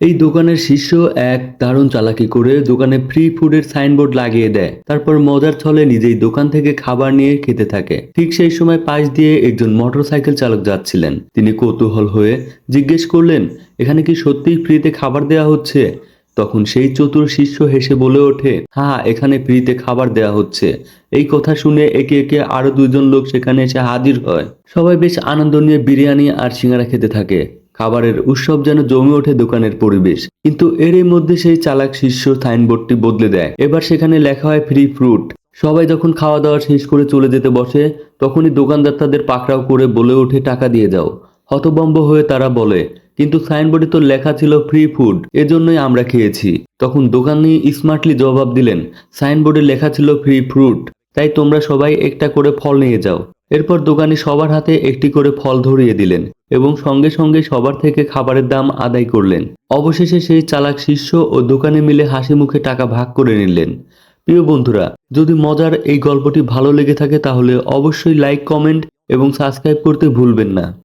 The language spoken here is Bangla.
এই দোকানের শিষ্য এক দারুণ চালাকি করে দোকানে ফ্রি ফুডের সাইনবোর্ড লাগিয়ে দেয়। তারপর মজার ছলে নিজেই দোকান থেকে খাবার নিয়ে খেতে থাকে। ঠিক সেই সময় পাশ দিয়ে একজন মোটরসাইকেল চালক যাচ্ছিলেন। তিনি কৌতূহল হয়ে জিজ্ঞেস করলেন, এখানে কি সত্যিই ফ্রিতে খাবার দেওয়া হচ্ছে? তখন সেই চতুর শিষ্য হেসে বলে ওঠে হ্যাঁ এখানে ফ্রিতে খাবার দেওয়া হচ্ছে। এই কথা শুনে একে একে আরও দুজন লোক সেখানে এসে হাজির হয়। সবাই বেশ আনন্দ নিয়ে বিরিয়ানি আর সিঙ্গারা খেতে থাকে। খাবারের উৎসব যেন জমে ওঠে দোকানের পরিবেশ। কিন্তু এরই মধ্যে সেই চালাক শিষ্য সাইনবোর্ডটি বদলে দেয়। এবার সেখানে লেখা হয় ফ্রি ফ্রুট। সবাই যখন খাওয়া দাওয়া শেষ করে চলে যেতে বসে, তখনই দোকানদার তাদের পাকড়াও করে বলে ওঠে, টাকা দিয়ে যাও। হতবম্ব হয়ে তারা বলে, কিন্তু সাইনবোর্ডে তো লেখা ছিল ফ্রি ফুড, এজন্যই আমরা খেয়েছি। তখন দোকানি স্মার্টলি জবাব দিলেন, সাইনবোর্ডে লেখা ছিল ফ্রি ফ্রুট, তাই তোমরা সবাই একটা করে ফল নিয়ে যাও। এরপর দোকানে সবার হাতে একটি করে ফল ধরিয়ে দিলেন এবং সঙ্গে সঙ্গে সবার থেকে খাবারের দাম আদায় করলেন। অবশেষে সেই চালাক শিষ্য ও দোকানে মিলে হাসি মুখে টাকা ভাগ করে নিলেন। প্রিয় বন্ধুরা, যদি মজার এই গল্পটি ভালো লেগে থাকে তাহলে অবশ্যই লাইক, কমেন্ট এবং সাবস্ক্রাইব করতে ভুলবেন না।